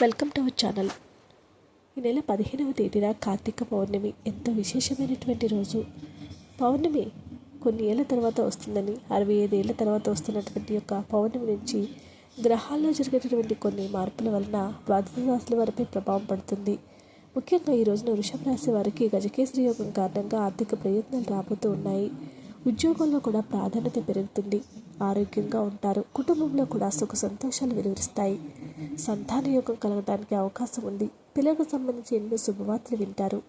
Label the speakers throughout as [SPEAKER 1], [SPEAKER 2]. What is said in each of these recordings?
[SPEAKER 1] Welcome to our channel. ఈ నెల పదిహేనవ తేదీన కార్తీక పౌర్ణమి. ఎంతో విశేషమైనటువంటి రోజు. పౌర్ణమి కొన్ని ఏళ్ళ తర్వాత వస్తుందని అరవై ఐదు ఏళ్ళ తర్వాత వస్తున్నటువంటి యొక్క పౌర్ణమి నుంచి గ్రహాల్లో జరిగేటటువంటి కొన్ని మార్పుల వలన ద్వాదశ రాశుల వారిపై ప్రభావం పడుతుంది. ముఖ్యంగా ఈ రోజున వృషభ రాశి వారికి గజకేసరి యోగం కారణంగా ఆర్థిక ప్రయత్నాలు రాబోతూ ఉన్నాయి. ఉద్యోగంలో కూడా ప్రాధాన్యత పెరుగుతుంది. ఆరోగ్యంగా ఉంటారు. కుటుంబంలో కూడా సుఖ సంతోషాలు వెలువరిస్తాయి. సంతాన యోగం కలగడానికి అవకాశం ఉంది. పిల్లలకు సంబంధించి ఎన్నో శుభవార్తలు వింటారు.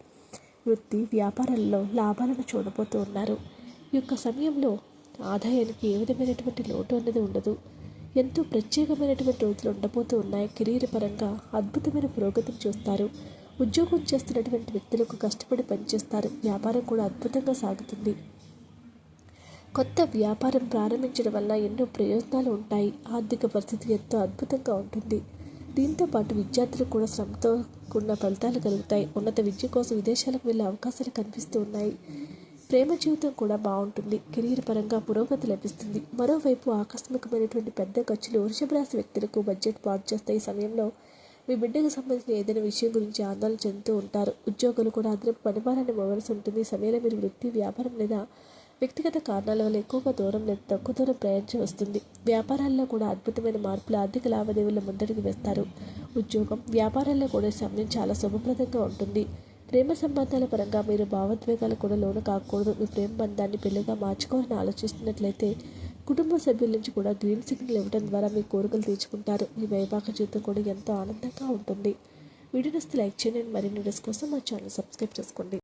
[SPEAKER 1] వృత్తి వ్యాపారాల్లో లాభాలను చూడబోతూ ఉన్నారు. ఈ యొక్క సమయంలో ఆదాయానికి ఏ విధమైనటువంటి లోటు అనేది ఉండదు. ఎంతో ప్రత్యేకమైనటువంటి రోజులు ఉండబోతూ ఉన్నాయి. కెరీర్ పరంగా అద్భుతమైన పురోగతిని చూస్తారు. ఉద్యోగం చేస్తున్నటువంటి వ్యక్తులకు కష్టపడి పనిచేస్తారు. వ్యాపారం కూడా అద్భుతంగా సాగుతుంది. కొత్త వ్యాపారం ప్రారంభించడం వల్ల ఎన్నో ప్రయోజనాలు ఉంటాయి. ఆర్థిక పరిస్థితి ఎంతో అద్భుతంగా ఉంటుంది. దీంతో పాటు విద్యార్థులకు కూడా శ్రమతో కూడిన ఫలితాలు కలుగుతాయి. ఉన్నత విద్య కోసం విదేశాలకు వెళ్ళే అవకాశాలు కనిపిస్తూ ఉన్నాయి. ప్రేమ జీవితం కూడా బాగుంటుంది. కెరీర్ పరంగా పురోగతి లభిస్తుంది. మరోవైపు ఆకస్మికమైనటువంటి పెద్ద ఖర్చులు వృషభ రాశి వ్యక్తులకు బడ్జెట్ పాటు చేస్తాయి. సమయంలో మీ బిడ్డకు సంబంధించిన ఏదైనా విషయం గురించి ఆందోళన చెందుతూ ఉంటారు. ఉద్యోగులు కూడా అదనపు పనిభారాన్ని ఇవ్వవలసి ఉంటుంది. సమయంలో మీరు వృత్తి వ్యాపారం లేదా వ్యక్తిగత కారణాల వల్ల ఎక్కువగా దూరం లేదా తక్కువ దూరం ప్రయాణించి వస్తుంది. వ్యాపారాల్లో కూడా అద్భుతమైన మార్పులు ఆర్థిక లావాదేవీల ముందడికి వేస్తారు. ఉద్యోగం వ్యాపారాల్లో కూడా సమయం చాలా శుభప్రదంగా ఉంటుంది. ప్రేమ సంబంధాల పరంగా మీరు భావోద్వేగాలు కూడా లోను కాకూడదు. మీ ప్రేమ బంధాన్ని పెళ్ళిగా మార్చుకోవాలని ఆలోచిస్తున్నట్లయితే కుటుంబ సభ్యుల నుంచి కూడా గ్రీన్ సిగ్నల్ ఇవ్వడం ద్వారా మీ కోరికలు తీర్చుకుంటారు. మీ వైవాహిక జీవితం కూడా ఎంతో ఆనందంగా ఉంటుంది. వీడియో నస్తే లైక్ చేయండి. మరిన్ని వీడియోస్ కోసం మా ఛానల్ సబ్స్క్రైబ్ చేసుకోండి.